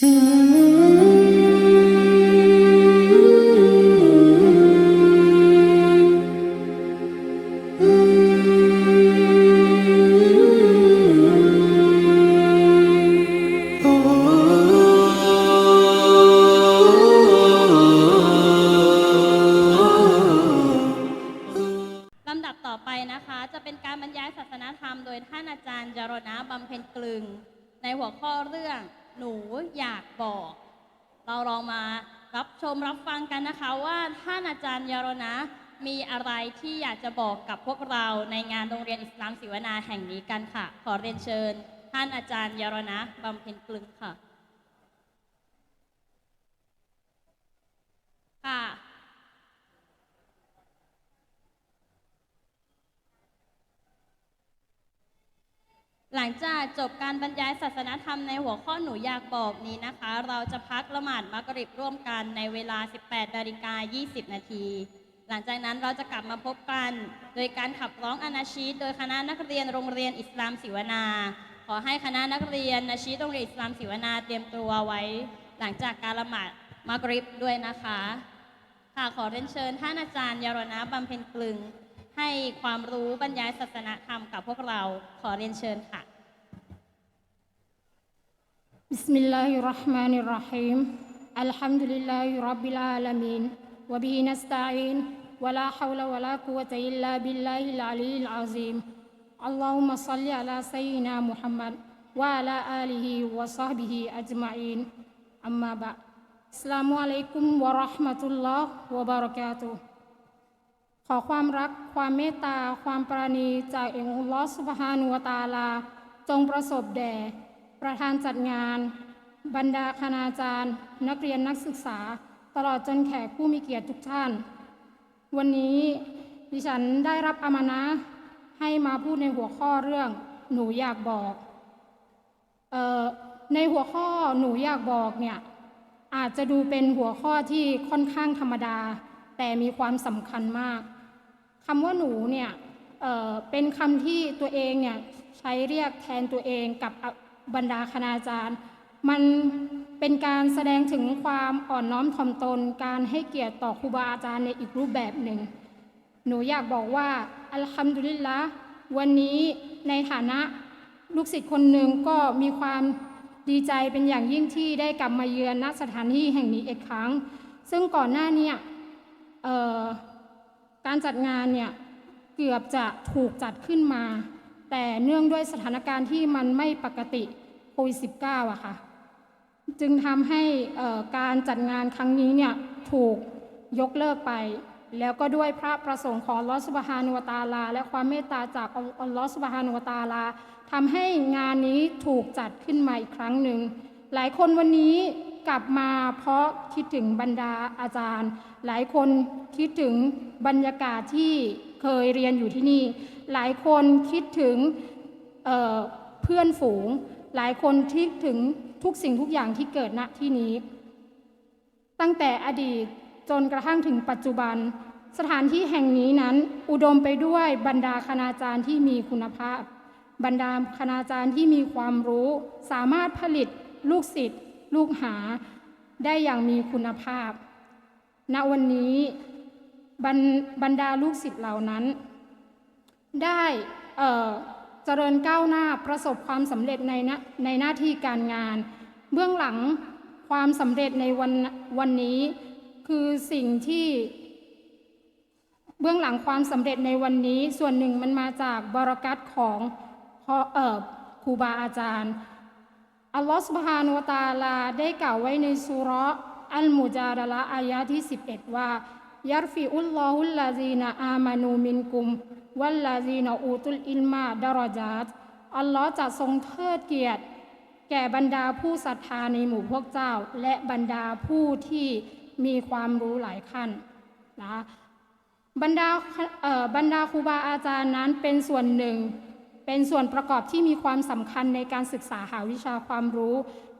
ล อะไรที่อยากจะบอกกับพวกเราในงานโรงเรียนอิสลามศิวนาแห่งนี้กันค่ะ ขอเรียนเชิญ ท่านอาจารย์ยรณะบำเพ็ญกลึงค่ะ ค่ะหลังจากจบการบรรยายศาสนธรรมในหัวข้อหนูอยากบอกนี้นะคะ เราจะพักละหมาดมักริบร่วมกันในเวลา 18นาฬิกา20 นาที หลังจากนั้นเราจะกลับมาพบกัน โดยการขับร้องอานาชีดโดยคณะนักเรียนโรงเรียนอิสลามศิวนา ขอให้คณะนักเรียนนาชีดโรงเรียนอิสลามศิวนาเตรียมตัวไว้ หลังจากการละหมาดมักริบด้วยนะคะ ค่ะขอเรียนเชิญท่านอาจารย์ยรณะบำเพ็ญกลึง ให้ความรู้บรรยายศาสนธรรมกับพวกเรา ขอเรียนเชิญค่ะ بسم الله الرحمن الرحيم الحمد لله رب العالمين وبه نستعين ولا حول ولا قوة إلا بالله العلي العظيم اللهم صل على سيدنا محمد وعلى آله وصحبه أجمعين أما بعد السلام عليكم ورحمة الله وبركاته ขอความรักความเมตตา ความปราณีจากองค์อัลลอฮฺสุบฮานุวะตะอาลา จงประสบแด่ ประธานจัดงาน บรรดาคณาจารย์ นักเรียนนักศึกษา ตลอดจนแขกผู้มีเกียรติทุกท่าน วันนี้ดิฉันได้รับอามานะให้มาพูดในหัวข้อเรื่องหนูอยากบอกออในหัวข้อหนูอยากบอกเนี่ยอาจจะดูเป็นหัวข้อที่ค่อนข้างธรรมดา แต่มีความสำคัญมากคำว่าหนูเนี่ยเเป็นคำที่ตัวเองเนี่ยใช้เรียกแทนตัวเองกับบรรดาคณาจารย์ มันเป็นการแสดงถึงความอ่อนน้อมถ่อมตน การให้เกียรติต่อครูบาอาจารย์ในอีกรูปแบบหนึ่ง หนูอยากบอกว่าอัลฮัมดุลิลละวันนี้ในฐานะลูกศิษย์คนหนึ่งก็มีความดีใจเป็นอย่างยิ่งที่ได้กลับมาเยือนณสถานที่แห่งนี้อีกครั้ง ซึ่งก่อนหน้านี้การจัดงานเนี่ยเกือบจะถูกจัดขึ้นมา แต่เนื่องด้วยสถานการณ์ที่มันไม่ปกติโควิด -19 อะค่ะ จึงทำให้การจัดงานครั้งนี้เนี่ยถูกยกเลิกไป แล้วก็ด้วยพระประสงค์ของลอสบฮานุวตาลา และความเมตตาจากอัลลอฮฺสบฮานุวตาลาทำให้งานนี้ถูกจัดขึ้นมาอีกครั้งหนึ่ง หลายคนวันนี้กลับมาเพราะคิดถึงบรรดาอาจารย์ หลายคนคิดถึงบรรยากาศที่เคยเรียนอยู่ที่นี่ หลายคนคิดถึงเเพื่อนฝูง หลายคนคิดถึง ทุกสิ่งทุกอย่างที่เกิดณที่นี้ ตั้งแต่อดีตจนกระทั่งถึงปัจจุบัน สถานที่แห่งนี้นั้น อุดมไปด้วยบรรดาคณาจารย์ที่มีคุณภาพ บรรดาคณาจารย์ที่มีความรู้ สามารถผลิต ลูกศิษย์ ลูกหา ได้อย่างมีคุณภาพ ณวันนี้บรรบรรดาลูกศิษย์เหล่านั้น ได้ เจริญก้าวหน้าประสบความสำเร็จในในหน้าที่การงาน เบื้องหลังความสำเร็จในวันวันนี้ คือสิ่งที่ เบื้องหลังความสำเร็จในวันนี้ ส่วนหนึ่งมันมาจากบารักัตของพอเออครูบาอาจารย์อัลลอฮฺสุบฮานุตาลาได้กล่าวไว้ในสุราะห์อัลมุจาดละอายะที่ 11 ว่ายัรฟิอุลลอฮุลลาซีนาอามานูมินกุม วัลลาซีนอูตุลอิลมาดารอจาตอัลลอฮ์จะทรงเทิดเกียรติ แก่บรรดาผู้ศรัทธาในหมู่พวกเจ้า และบรรดาผู้ที่มีความรู้หลายขั้นนะบรรดาเอ่อบรรดาครูบาอาจารย์นั้นเป็นส่วนหนึ่ง เป็นส่วนประกอบที่มีความสำคัญในการศึกษาหาวิชาความรู้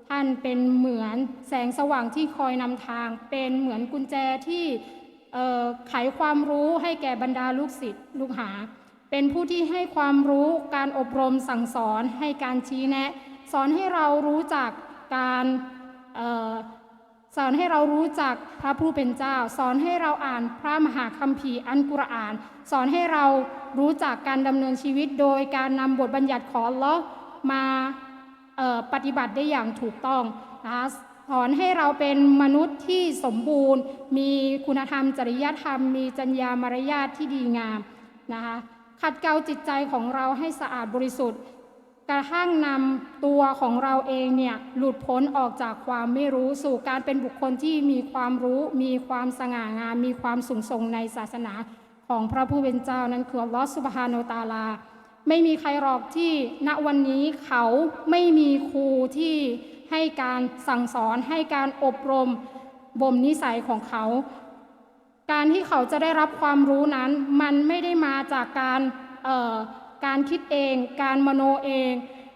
ท่านเป็นเหมือนแสงสว่างที่คอยนำทาง เป็นเหมือนกุญแจที่ ไขความรู้ให้แก่บรรดาลูกศิษย์ลูกหา เป็นผู้ที่ให้ความรู้การอบรมสั่งสอนให้การชี้แนะ สอนให้เรารู้จักการออสอนให้เรารู้จักพระผู้เป็นเจ้า สอนให้เราอ่านพระมหาคัมภีร์อันกุรอาน สอนให้เรารู้จักการดำเนินชีวิต โดยการนำบทบัญญัติของลเลาะมาปฏิบัติได้อย่างถูกต้องนะคะ สอนให้เราเป็นมนุษย์ที่สมบูรณ์ มีคุณธรรม จริยธรรม มีจรรยามารยาทที่ดีงามนะคะขัดเกลาจิตใจของเราให้สะอาดบริสุทธิ์กระทั่งนำตัวของเราเองเนี่ยหลุดพ้นออกจากความไม่รู้สู่การเป็นบุคคลที่มีความรู้ มีความสง่างาม มีความสูงส่งในศาสนาของพระผู้เป็นเจ้านั้นคือลอสุบฮานตาลา ไม่มีใครหรอกที่ณวันนี้เขาไม่มีครูที่ ให้การสั่งสอน ให้การอบรมบ่มนิสัยของเขา การที่เขาจะได้รับความรู้นั้น มันไม่ได้มาจากการการคิดเอง การมโนเอง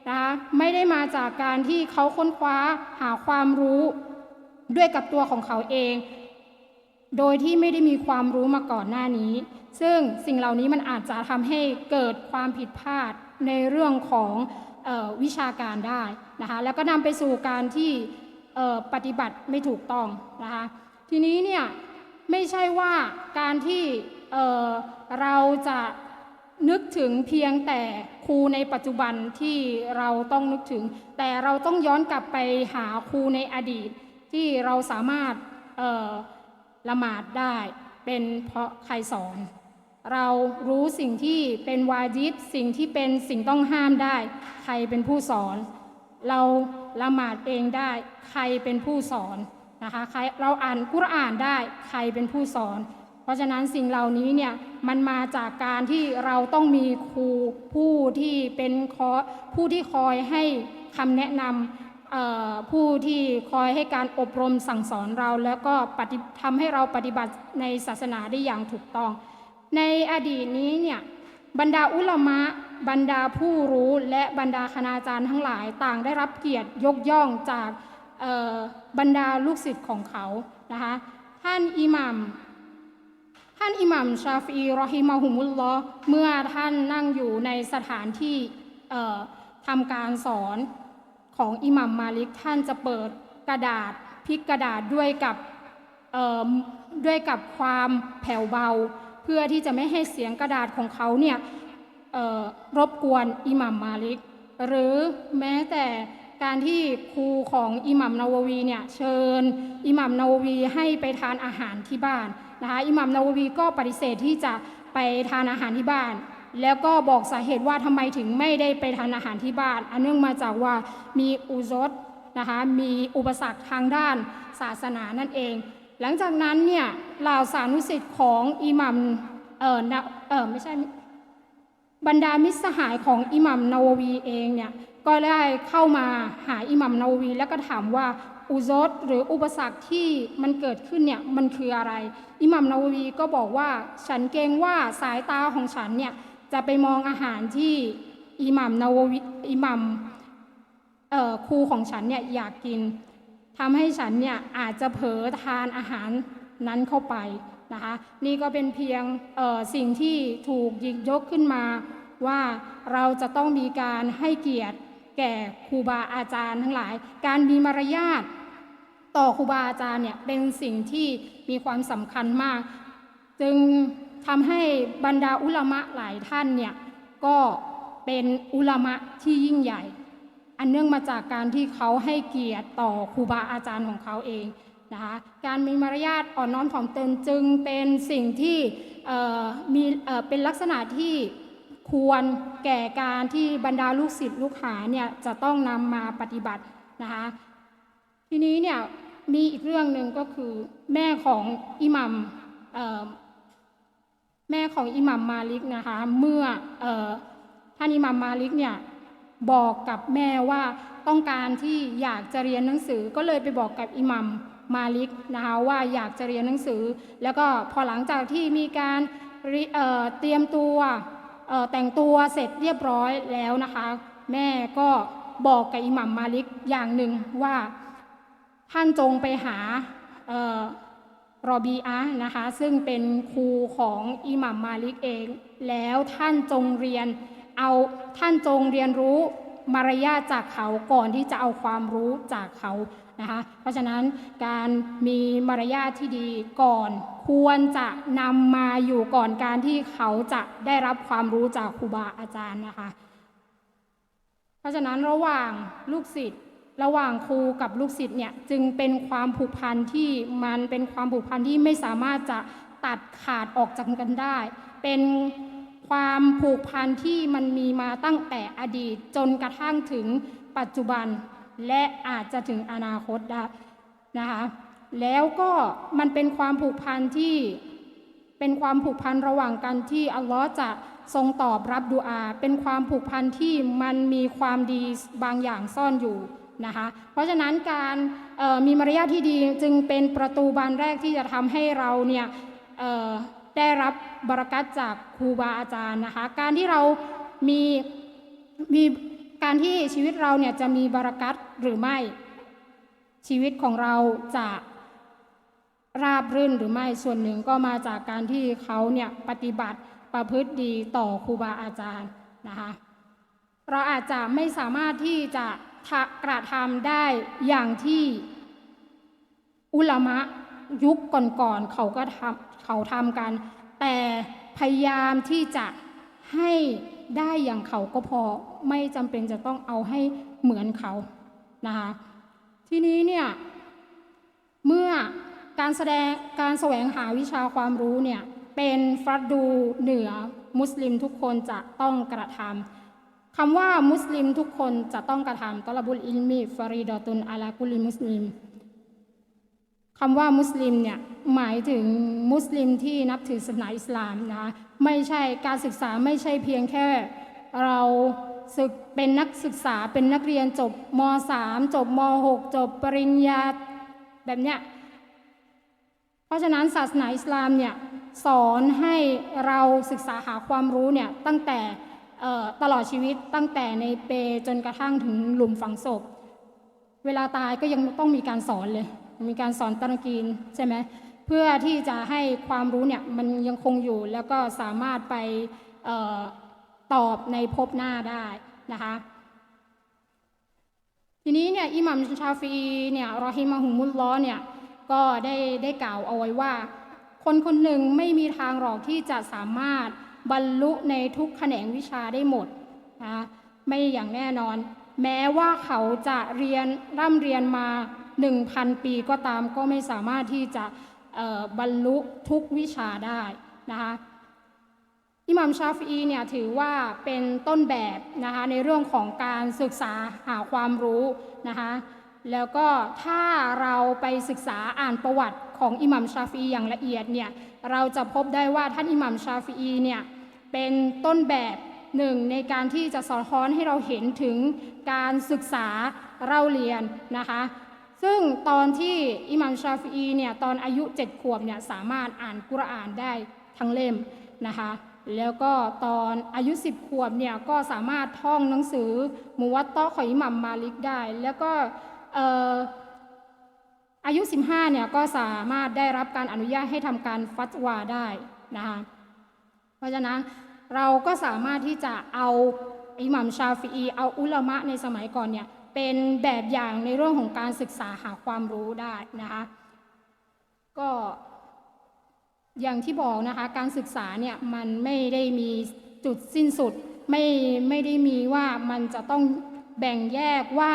นะคะไม่ได้มาจากการที่เขาค้นคว้าหาความรู้ด้วยกับตัวของเขาเอง โดยที่ไม่ได้มีความรู้มาก่อนหน้านี้ ซึ่งสิ่งเหล่านี้มันอาจจะทำให้เกิดความผิดพลาดในเรื่องของ วิชาการได้นะคะแล้วก็นำไปสู่การที่ปฏิบัติไม่ถูกต้องนะคะทีนี้เนี่ยไม่ใช่ว่าการที่เเราจะนึกถึงเพียงแต่ครูในปัจจุบันที่เราต้องนึกถึง แต่เราต้องย้อนกลับไปหาครูในอดีต ที่เราสามารถละหมาดได้เป็นเพราะใครสอน เรารู้สิ่งที่เป็นวาจิบสิ่งที่เป็นสิ่งต้องห้ามได้ ใครเป็นผู้สอน เราละหมาดเองได้ ใครเป็นผู้สอนนะคะใครเราอ่านกุรอานได้ใครเป็นผู้สอน เพราะฉะนั้นสิ่งเหล่านี้เนี่ยมันมาจากการที่เราต้องมีครูผู้ที่เป็นคอผู้ที่คอยให้คำแนะนำผู้ที่คอยให้การอบรมสั่งสอนเรา แล้วก็ปฏิทำให้เราปฏิบัติในศาสนาได้อย่างถูกต้อง ในอดีตนี้เนี่ยบรรดาอุลามะบรรดาผู้รู้และบรรดาคณาจารย์ทั้งหลายต่างได้รับเกียรติยกย่องจากบรรดาลูกศิษย์ของเขานะคะท่านอิหมัมท่านอิหมัมชาฟีรอฮิมาฮุมุลลอฮ์เมื่อท่านนั่งอยู่ในสถานที่ทำการสอนของอิหมัมมาลิกท่านจะเปิดกระดาษพลิกกระดาษด้วยกับด้วยกับความแผ่วเบา เพื่อที่จะไม่ให้เสียงกระดาษของเขาเนี่ยรบกวนอิหมัมมาลิก หรือแม้แต่การที่ครูของอิหมัมนาววีเนี่ยเชิญอิหมัมนาววีให้ไปทานอาหารที่บ้านนะคะอิหมัมนาววีก็ปฏิเสธที่จะไปทานอาหารที่บ้าน แล้วก็บอกสาเหตุว่าทำไมถึงไม่ได้ไปทานอาหารที่บ้าน อันเนื่องมาจากว่ามีอุซดนะคะมีอุปสรรคทางด้านศาสนานั่นเอง หลังจากนั้นเนี่ยเหล่าสานุสิทธิ์ของอิหมัมเออเออไม่ใช่บรรดามิตรสหายของอิหมัมนาววีเองเนี่ยก็ได้เข้ามาหาอิหมัมนาววี แล้วก็ถามว่าอุซดหรืออุปสรรคที่มันเกิดขึ้นเนี่ยมันคืออะไร อิหมัมนาววีก็บอกว่าฉันเกรงว่าสายตาของฉันเนี่ยจะไปมองอาหารที่อิหมัมนาววีอิหมัมครูของฉันเนี่ยอยากกิน ทำให้ฉันเนี่ยอาจจะเผลอทานอาหารนั้นเข้าไปนะคะนี่ก็เป็นเพียงสิ่งที่ถูกหยิกยกขึ้นมาว่าเราจะต้องมีการให้เกียรติแก่ครูบาอาจารย์ทั้งหลาย การมีมารยาทต่อครูบาอาจารย์เนี่ยเป็นสิ่งที่มีความสำคัญมาก จึงทำให้บรรดาอุลามะหลายท่านเนี่ยก็เป็นอุลามะที่ยิ่งใหญ่ อันเนื่องมาจากการที่เขาให้เกียรติต่อครูบาอาจารย์ของเขาเองนะคะการมีมารยาทอ่อนน้อมถ่อมตนจึงเป็นสิ่งที่มีเป็นลักษณะที่ควรแก่การที่บรรดาลูกศิษย์ลูกหาเนี่ยจะต้องนำมาปฏิบัตินะคะทีนี้เนี่ยมีอีกเรื่องหนึ่งก็คือแม่ของอิหมัมแม่ของอิหมัมมาลิกนะคะเมื่อออท่านอิหมัมมาลิกเนี่ย บอกกับแม่ว่าต้องการที่อยากจะเรียนหนังสือก็เลยไปบอกกับอิหมัมมาลิกนะคะว่าอยากจะเรียนหนังสือ แล้วก็พอหลังจากที่มีการเเตรียมตัวแต่งตัวเสร็จเรียบร้อยแล้วนะคะ แม่ก็บอกกับอิหมัมมาลิกอย่างหนึ่งว่าท่านจงไปหาออรอบีอะนะคะซึ่งเป็นครูของอิหมัมมาลิกเอง แล้วท่านจงเรียน เอาท่านจงเรียนรู้มารยาทจากเขาก่อนที่จะเอาความรู้จากเขานะคะเพราะฉะนั้นการมีมารยาทที่ดีก่อนควรจะนำมาอยู่ก่อนการที่เขาจะได้รับความรู้จากครูบาอาจารย์นะคะ เพราะฉะนั้นระหว่างลูกศิษย์ระหว่างครูกับลูกศิษย์เนี่ยจึงเป็นความผูกพันที่มันเป็นความผูกพันที่ไม่สามารถจะตัดขาดออกจากกันได้ เป็น ความผูกพันที่มันมีมาตั้งแต่อดีตจนกระทั่งถึงปัจจุบัน และอาจจะถึงอนาคตได้นะคะแล้วก็มันเป็นความผูกพันที่เป็นความผูกพันระหว่างกันที่อัลลอฮ์จะทรงตอบรับดุอา เป็นความผูกพันที่มันมีความดีบางอย่างซ่อนอยู่นะคะเพราะฉะนั้นการมีมารยาทที่ดีจึงเป็นประตูบานแรกที่จะทำให้เราเนี่ย ได้รับบารักัตจากครูบาอาจารย์นะคะ การที่เรามีมีการที่ชีวิตเราเนี่ยจะมีบารักัตหรือไม่ ชีวิตของเราจะราบรื่นหรือไม่ส่วนหนึ่งก็มาจากการที่เขาเนี่ยปฏิบัติประพฤติดีต่อครูบาอาจารย์นะคะเราอาจจะไม่สามารถที่จะทะกระทำได้อย่างที่อุลามะยุคก่อนๆเขาก็ทำ เขาทำกัน แต่พยายามที่จะให้ได้อย่างเขาก็พอไม่จำเป็นจะต้องเอาให้เหมือนเขานะคะทีนี้เนี่ยเมื่อการแสดงการแสวงหาวิชาความรู้เนี่ยเป็นฟัดดูเหนือมุสลิมทุกคนจะต้องกระทำคำว่ามุสลิมทุกคนจะต้องกระทำตลบุลอิลมีฟารีดอตุนอาลากุลิมุสลิม คำว่ามุสลิมเนี่ยหมายถึงมุสลิมที่นับถือศาสนาอิสลามนะคะไม่ใช่การศึกษาไม่ใช่เพียงแค่เราศึกเป็นนักศึกษาเป็นนักเรียนจบม .3 จบม .6 จบปริญญาแบบเนี้ยเพราะฉะนั้นศาสนาอิสลามเนี่ยสอนให้เราศึกษาหาความรู้เนี่ยตั้งแต่ตลอดชีวิตตั้งแต่ในเปจนกระทั่งถึงหลุมฝังศพ เวลาตายก็ยังต้องมีการสอนเลย มีการสอนตะกีนใช่ไหมเพื่อที่จะให้ความรู้เนี่ยมันยังคงอยู่แล้วก็สามารถไปออตอบในภพหน้าได้นะคะทีนี้เนี่ยอิหมัมชาฟีเนี่ยรอฮิมาฮุมุลล้อเนี่ยก็ได้ได้กล่าวเอาไว้ว่า คนคนหนึ่งไม่มีทางหรอกที่จะสามารถบรรลุในทุกแขนงวิชาได้หมดนะไม่อย่างแน่นอน แม้ว่าเขาจะเรียนร่ำเรียนมา 1,000 ปีก็ตามก็ไม่สามารถที่จะบรรลุทุกวิชาได้นะคะอิหมัมชาฟีเนี่ยถือว่าเป็นต้นแบบนะคะในเรื่องของการศึกษาหาความรู้นะคะแล้วก็ถ้าเราไปศึกษาอ่านประวัติของอิหมัมชาฟีอย่างละเอียดเนี่ยเราจะพบได้ว่าท่านอิหมัมชาฟีอีเนี่ยเป็นต้นแบบหนึ่งในการที่จะสะท้อนให้เราเห็นถึงการศึกษาเราเรียนนะคะ ซึ่งตอนที่อิหมัมชาฟีเนี่ยตอนอายุ7ขวบเนี่ยสามารถอ่านกุรอานได้ทั้งเล่มนะคะแล้วก็ตอนอายุ10ขวบเนี่ยก็สามารถท่องหนังสือมุวัตเตาะของอิหมัมมาลิกได้ แล้วก็อายุ 15เนี่ยก็สามารถได้รับการอนุญาตให้ทำการฟัตวาได้นะคะเพราะฉะนั้นเราก็สามารถที่จะเอาอิหมัมชาฟีเอาอุลามะในสมัยก่อนเนี่ย เป็นแบบอย่างในเรื่องของการศึกษาหาความรู้ได้นะคะก็อย่างที่บอกนะคะการศึกษาเนี่ยมันไม่ได้มีจุดสิ้นสุดไม่ไม่ได้มีว่ามันจะต้องแบ่งแยกว่า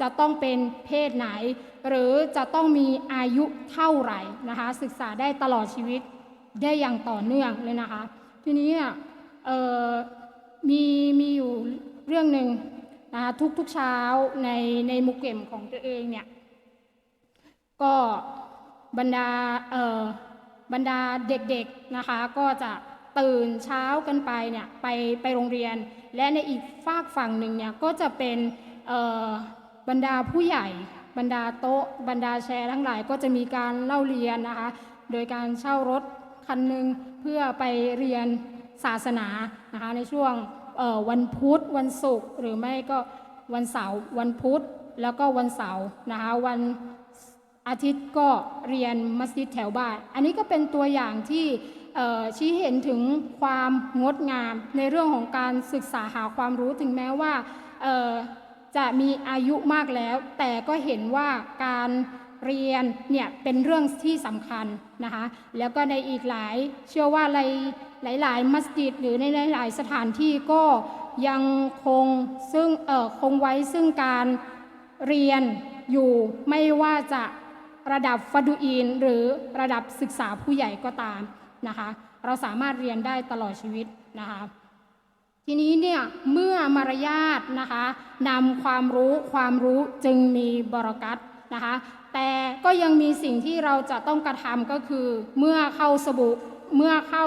จะต้องเป็นเพศไหน หรือจะต้องมีอายุเท่าไหร่นะคะศึกษาได้ตลอดชีวิตได้อย่างต่อเนื่องเลยนะคะ ทีนี้เนี่ยมีมีอยู่เรื่องหนึ่ง นะคะทุกๆเช้าในในมุกเก็มของตัวเองเนี่ยก็บรรดาเอ่อบรรดาเด็กๆนะคะก็จะตื่นเช้ากันไปเนี่ยไปไปโรงเรียน และในอีกฝากฝั่งหนึ่งเนี่ยก็จะเป็นเอ่อบรรดาผู้ใหญ่ บรรดาโต๊ะ บรรดาแชร์ทั้งหลายก็จะมีการเล่าเรียนนะคะโดยการเช่ารถคันหนึ่งเพื่อไปเรียนศาสนานะคะในช่วง วันพุธวันศุกร์หรือไม่ก็วันเสาร์วันพุธแล้วก็วันเสาร์นะคะวันอาทิตย์ก็เรียนมัสยิดแถวบ้าน อันนี้ก็เป็นตัวอย่างที่ชี้เห็นถึงความงดงามในเรื่องของการศึกษาหาความรู้ถึงแม้ว่าจะมีอายุมากแล้ว แต่ก็เห็นว่าการเรียนเนี่ยเป็นเรื่องที่สำคัญนะคะแล้วก็ในอีกหลายเชื่อว่าหลาย หลาย ๆ มัสยิดหรือในหลาย ๆ สถานที่ก็ยังคงซึ่งเอ่อคงไว้ซึ่งการเรียนอยู่ไม่ว่าจะระดับฟัดูอีนหรือระดับศึกษาผู้ใหญ่ก็ตามนะคะเราสามารถเรียนได้ตลอดชีวิตนะคะทีนี้เนี่ยเมื่อมารยาทนะคะนำความรู้ความรู้จึงมีบรกัตนะคะแต่ก็ยังมีสิ่งที่เราจะต้องกระทำก็คือเมื่อเข้าสบุ เมื่อเข้า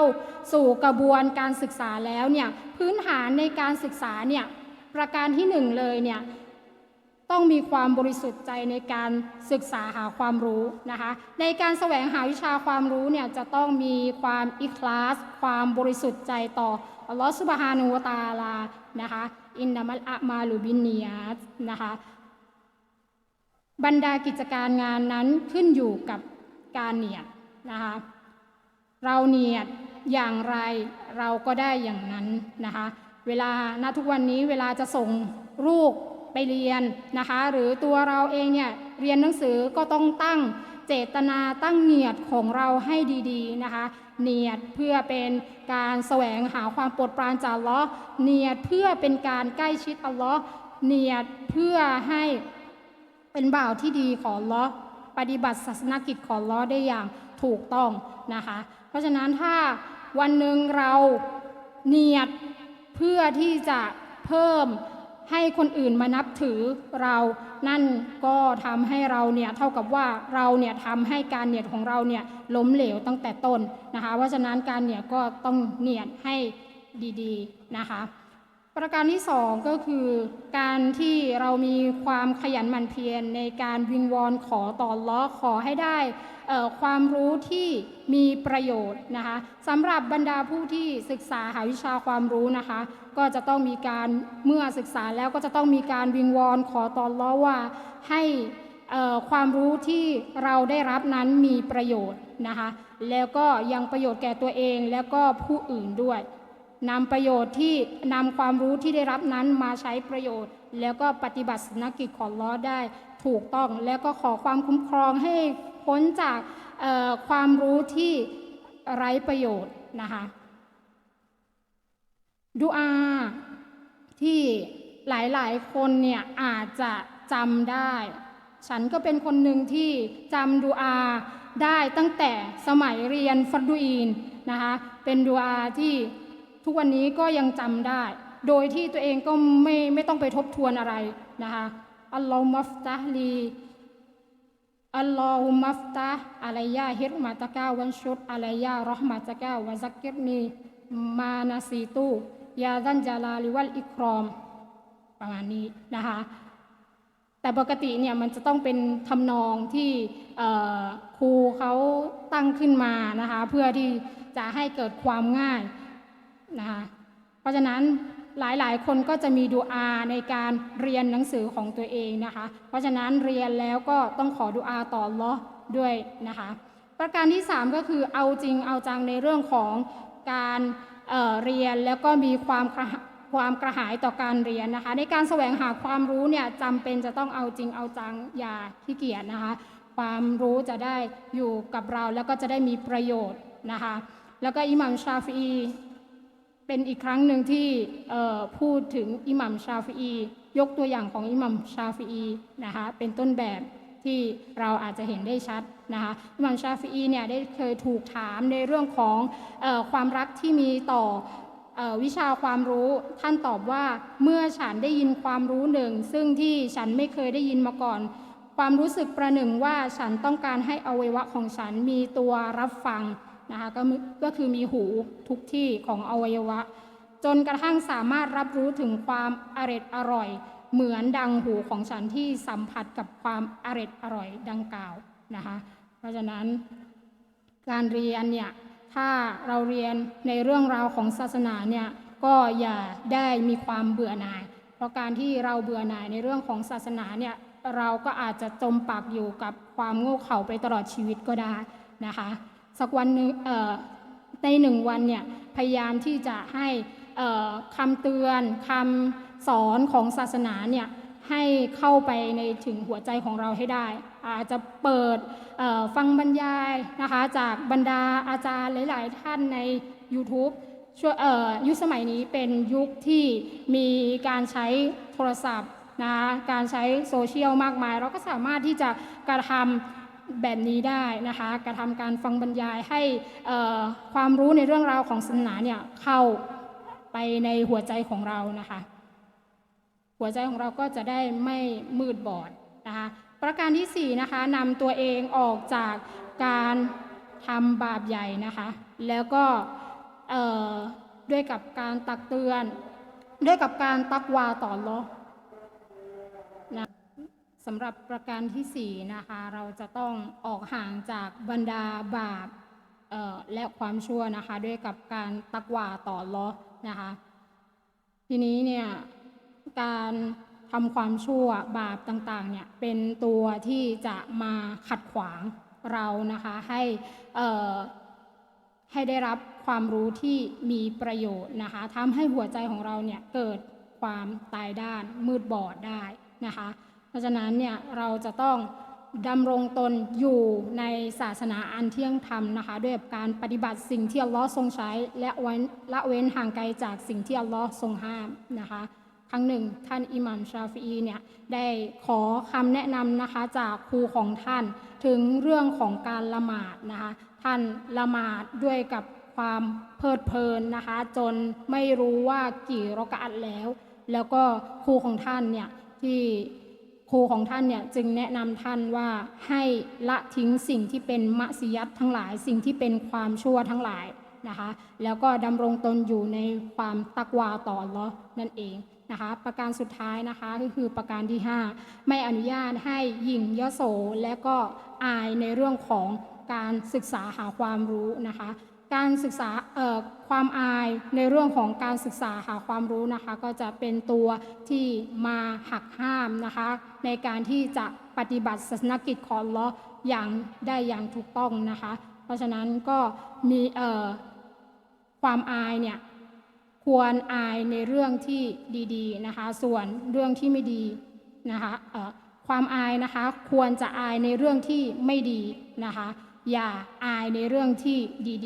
สู่กระบวนการศึกษาแล้วเนี่ยพื้นฐานในการศึกษาเนี่ยประการที่หนึ่งเลยเนี่ยต้องมีความบริสุทธิ์ใจในการศึกษาหาความรู้นะคะในการแสวงหาวิชาความรู้เนี่ยจะต้องมีความอิคลาส ความบริสุทธิ์ใจต่ออัลลอฮฺสุบฮานูตาลานะคะอินนามัลอะมาลูบินเนียาตนะคะบรรดากิจการงานนั้นขึ้นอยู่กับการเนียดนะคะ เราเนียดอย่างไรเราก็ได้อย่างนั้นนะคะ เวลาณทุกวันนี้เวลาจะส่งลูกไปเรียนนะคะ หรือตัวเราเองเนี่ยเรียนหนังสือก็ต้องตั้งเจตนาตั้งเนียดของเราให้ดีๆนะคะ เนียดเพื่อเป็นการแสวงหาความโปรดปรานจากอัลลอฮ์เนียดเพื่อเป็นการใกล้ชิดอัลลอฮ์เนียดเพื่อให้เป็นบ่าวที่ดีของลลอปฏิบัติศาสนกิจของลลอได้อย่างถูกต้องนะคะ เพราะฉะนั้นถ้าวันหนึ่งเราเนียดเพื่อที่จะเพิ่มให้คนอื่นมานับถือเรา นั่นก็ทำให้เราเนี่ยเท่ากับว่าเราเนี่ยทำให้การเนียดของเราเนี่ยล้มเหลวตั้งแต่ต้นนะคะ เพราะฉะนั้นการเนียดก็ต้องเนียดให้ดีๆนะคะ ประการที่สองก็คือการที่เรามีความขยันหมั่นเพียรในการวิงวอนขอต่อลเลอขอให้ได้ความรู้ที่มีประโยชน์นะคะสำหรับบรรดาผู้ที่ศึกษาหาวิชาความรู้นะคะ ก็จะต้องมีการเมื่อศึกษาแล้วก็จะต้องมีการวิงวอนขอต่อลเลอว่าให้ความรู้ที่เราได้รับนั้นมีประโยชน์นะคะแล้วก็ยังประโยชน์แก่ตัวเองแล้วก็ผู้อื่นด้วย นำประโยชน์ที่นำความรู้ที่ได้รับนั้นมาใช้ประโยชน์ แล้วก็ปฏิบัติสนกิจของล้อได้ถูกต้อง แล้วก็ขอความคุ้มครองให้พ้นจากความรู้ที่ไร้ประโยชน์นะคะดูอาที่หลายๆ คนเนี่ยอาจจะจำได้ ฉันก็เป็นคนหนึ่งที่จำดูอาได้ตั้งแต่สมัยเรียนฟัดดูอีนนะคะเป็นดูอาที่ ทุกวันนี้ก็ยังจำได้ โดยที่ตัวเองก็ไม่ไม่ต้องไปทบทวนอะไรนะคะอัลลอฮฺมัฟตะลีอัลลอฮุมัฟตะฮ์อะลัยยาฮิรมาตะกาวันชุดอะลัยยารอห์มาตะกาวะซักกิรนีมานาซีตูยาดันจาลาลิวัลอิกรอม ประมาณนี้นะคะ แต่ปกติเนี่ยมันจะต้องเป็นทำนองที่ครูเขาตั้งขึ้นมานะคะ เพื่อที่จะให้เกิดความง่าย นะคะเพราะฉะนั้นหลายๆ คนก็จะมีดูอาในการเรียนหนังสือของตัวเองนะคะ เพราะฉะนั้นเรียนแล้วก็ต้องขอดูอาต่ออัลอด้วยนะคะ ประการที่ 3 ก็คือเอาจริงเอาจังในเรื่องของการเเรียนแล้วก็มีความความกระหายต่อการเรียนนะคะ ในการแสวงหาความรู้เนี่ยจำเป็นจะต้องเอาจริงเอาจังอย่าขี้เกียจนะคะ ความรู้จะได้อยู่กับเราแล้วก็จะได้มีประโยชน์นะคะ แล้วก็อิหมัมชาฟี เป็นอีกครั้งหนึ่งที่พูดถึงอิหมัมชาฟีอี ยกตัวอย่างของอิหมัมชาฟีอีนะคะเป็นต้นแบบที่เราอาจจะเห็นได้ชัดนะคะอิหมัมชาฟีอีเนี่ยได้เคยถูกถามในเรื่องของออความรักที่มีต่อวิชาความรู้ท่านตอบว่าเมื่อฉันได้ยินความรู้หนึ่ง ซึ่งที่ฉันไม่เคยได้ยินมาก่อน ความรู้สึกประหนึ่งว่าฉันต้องการให้อวัยวะของฉันมีตัวรับฟัง นะคะก็ก็คือมีหูทุกที่ของอวัยวะ จนกระทั่งสามารถรับรู้ถึงความอร็ดอร่อย เหมือนดังหูของฉันที่สัมผัสกับความอร็ดอร่อยดังกล่าวนะคะเพราะฉะนั้นการเรียนเนี่ยถ้าเราเรียนในเรื่องราวของศาสนาเนี่ยก็อย่าได้มีความเบื่อหน่าย เพราะการที่เราเบื่อหน่ายในเรื่องของศาสนาเนี่ยเราก็อาจจะจมปักอยู่กับความโง่เขลาไปตลอดชีวิตก็ได้นะคะ สักวันหนึ่งในหนึ่งวันเนี่ยพยายามที่จะให้คำเตือนคำสอนของศาสนาเนี่ยให้เข้าไปในถึงหัวใจของเราให้ได้ อาจจะเปิดฟังบรรยายนะคะจากบรรดาอาจารย์หลาย ๆ ท่านใน YouTube ช่วยยุคสมัยนี้เป็นยุคที่มีการใช้โทรศัพท์นะคะการใช้โซเชียลมากมาย เราก็สามารถที่จะกระทำ แบบนี้ได้นะคะกระทำการฟังบรรยายให้ความรู้ในเรื่องราวของศาสนาเนี่ยเข้าไปในหัวใจของเรานะคะ หัวใจของเราก็จะได้ไม่มืดบอดนะคะประการที่ 4 นะคะนำตัวเองออกจากการทำบาปใหญ่นะคะ แล้วก็ด้วยกับการตักเตือน ด้วยกับการตักวาต่อลอ สำหรับประการที่ 4 นะคะ เราจะต้องออกห่างจากบรรดาบาปและความชั่วนะคะ ด้วยกับการตักวาต่อลอนะคะ ทีนี้เนี่ยการทำความชั่วบาปต่างๆเนี่ยเป็นตัวที่จะมาขัดขวางเรานะคะให้ให้ได้รับความรู้ที่มีประโยชน์นะคะทำให้หัวใจของเราเนี่ยเกิดความตายด้านมืดบอดได้นะคะ เพราะฉะนั้นเนี่ยเราจะต้องดำรงตนอยู่ในศาสนาอันเที่ยงธรรมนะคะด้วยการปฏิบัติสิ่งที่อัลลอฮ์ทรงใช้ และเว้นละเว้นห่างไกลจากสิ่งที่อัลลอฮ์ทรงห้ามนะคะครั้งหนึ่งท่านอิหมัมชาฟีเนี่ยได้ขอคำแนะนำนะคะจากครูของท่านถึงเรื่องของการละหมาดนะคะท่านละหมาดด้วยกับความเพลิดเพลินนะคะจนไม่รู้ว่ากี่รอกะอัตแล้ว แล้วก็ครูของท่านเนี่ยที่ ครูของท่านเนี่ยจึงแนะนำท่านว่าให้ละทิ้งสิ่งที่เป็นมะซิยัตทั้งหลาย สิ่งที่เป็นความชั่วทั้งหลายนะคะ แล้วก็ดำรงตนอยู่ในความตักวาต่อลอนั่นเองนะคะ ประการสุดท้ายนะคะก็คือประการที่ 5 ไม่อนุญาตให้หยิ่งยโสและก็อายในเรื่องของการศึกษาหาความรู้นะคะ การศึกษาความอายในเรื่องของการศึกษาหาความรู้นะคะ ก็จะเป็นตัวที่มาหักห้ามนะคะ ในการที่จะปฏิบัติศาสนกิจของลออย่างได้อย่างถูกต้องนะคะ เพราะฉะนั้นก็มีความอายเนี่ยควรอายในเรื่องที่ดีๆนะคะ ส่วนเรื่องที่ไม่ดีนะคะความอายนะคะควรจะอายในเรื่องที่ไม่ดีนะคะ อย่าอายในเรื่องที่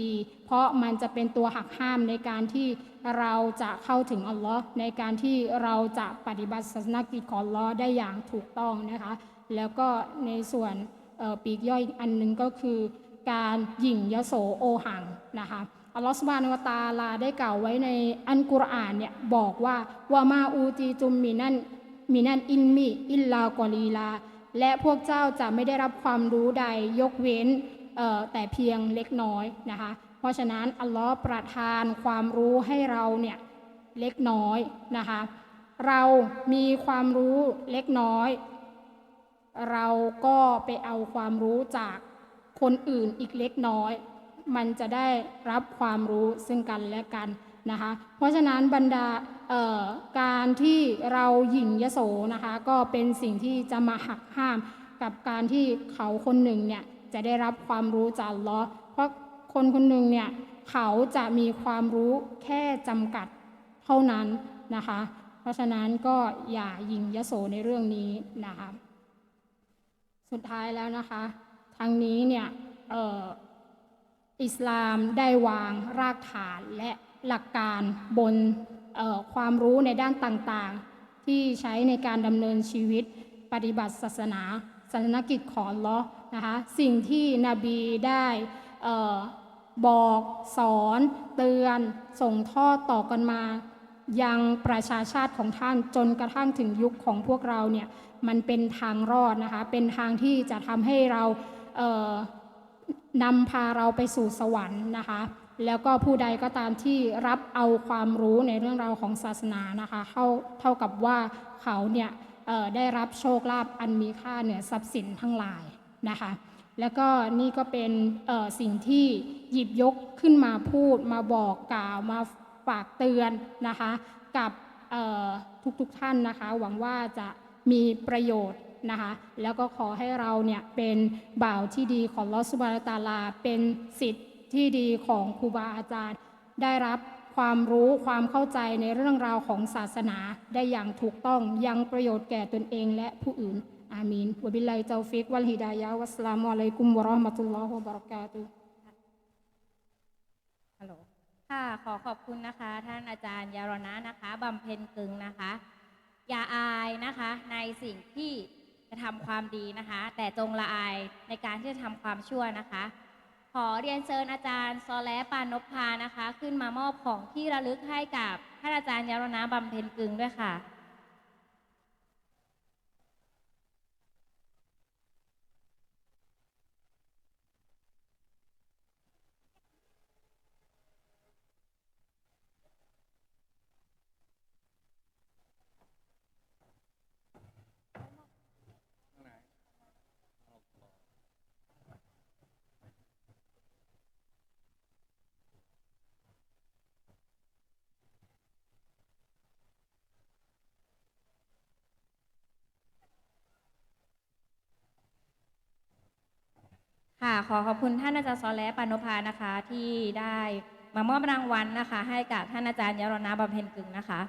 ดีๆ เพราะมันจะเป็นตัวหักห้ามในการที่เราจะเข้าถึงอัลลอฮ์ในการที่เราจะปฏิบัติศาสนกิจของอัลลอฮ์ได้อย่างถูกต้องนะคะ แล้วก็ในส่วนปีกย่อยอันหนึ่งก็คือการหยิ่งยโสโอหังนะคะอัลลอฮฺสุบานวตาลาได้กล่าวไว้ในอันกุรอานเนี่ยบอกว่าว่ามาอูตีจุมมินันมินันอินมีอิลลากอลีลา และพวกเจ้าจะไม่ได้รับความรู้ใดยกเว้น แต่เพียงเล็กน้อยนะคะ เพราะฉะนั้นอัลลอฮ์ประทานความรู้ให้เราเนี่ยเล็กน้อยนะคะ เรามีความรู้เล็กน้อย เราก็ไปเอาความรู้จากคนอื่นอีกเล็กน้อย มันจะได้รับความรู้ซึ่งกันและกันนะคะ เพราะฉะนั้นบรรดาการที่เราหยิ่งยโสนะคะ ก็เป็นสิ่งที่จะมาหักห้ามกับการที่เขาคนหนึ่งเนี่ย จะได้รับความรู้จากลอเพราะคนคนหนึ่งเนี่ยเขาจะมีความรู้แค่จำกัดเท่านั้นนะคะ เพราะฉะนั้นก็อย่ายิงยโสในเรื่องนี้นะคะสุดท้ายแล้วนะคะ ทางนี้เนี่ยอิสลามได้วางรากฐานและหลักการบนความรู้ในด้านต่างๆ ที่ใช้ในการดำเนินชีวิตปฏิบัติศาสนาศาสนกิจของลเลอ นะคะสิ่งที่นบีได้บอกสอนเตือน ส่งทอดต่อกันมา ยังประชาชาติของท่านจนกระทั่งถึงยุคของพวกเราเนี่ยมันเป็นทางรอดนะคะเป็นทางที่จะทำให้เราเนำพาเราไปสู่สวรรค์นะคะแล้วก็ผู้ใดก็ตามที่รับเอาความรู้ในเรื่องราวของศาสนานะคะเท่าเท่ากับว่าเขาเนี่ยได้รับโชคลาภอันมีค่าเหนือทรัพย์สินทั้งหลาย นะคะแล้วก็นี่ก็เป็นสิ่งที่หยิบยกขึ้นมาพูดมาบอกกล่าวมาฝากเตือนนะคะกับทุกๆทท่านนะคะ หวังว่าจะมีประโยชน์นะคะแล้วก็ขอให้เราเนี่ยเป็นบ่าวที่ดีของลอสุบานะฮูวะตาลา เป็นสิทธิ์ที่ดีของครูบาอาจารย์ ได้รับความรู้ความเข้าใจในเรื่องราวของศาสนาได้อย่างถูกต้องยังประโยชน์แก่ตนเองและผู้อื่น อามีนวะบิลลาฮิเตาฟิกวัลฮิดายะฮ์วัสสลามุอะลัยกุมวะเราะห์มะตุลลอฮ์วะบะเราะกาตุฮ์ฮัลโหลค่ะขอขอบคุณนะคะ ท่านอาจารย์ยารณะนะคะบำเพ็ญกึงนะคะ อย่าอายนะคะ ในสิ่งที่จะทำความดีนะคะ แต่จงละอายในการที่จะทำความชั่วนะคะ ขอเรียนเชิญอาจารย์ซอแลปานนพานะคะ ขึ้นมามอบของที่ระลึกให้กับท่านอาจารย์ยารณะบำเพ็ญกึงด้วยค่ะ ค่ะ ขอขอบคุณท่านอาจารย์ซอแลปานพานะคะที่ได้มามอบรางวัลนะคะ ให้กับท่านอาจารย์ยรณาบำเพ็ญกึงนะคะ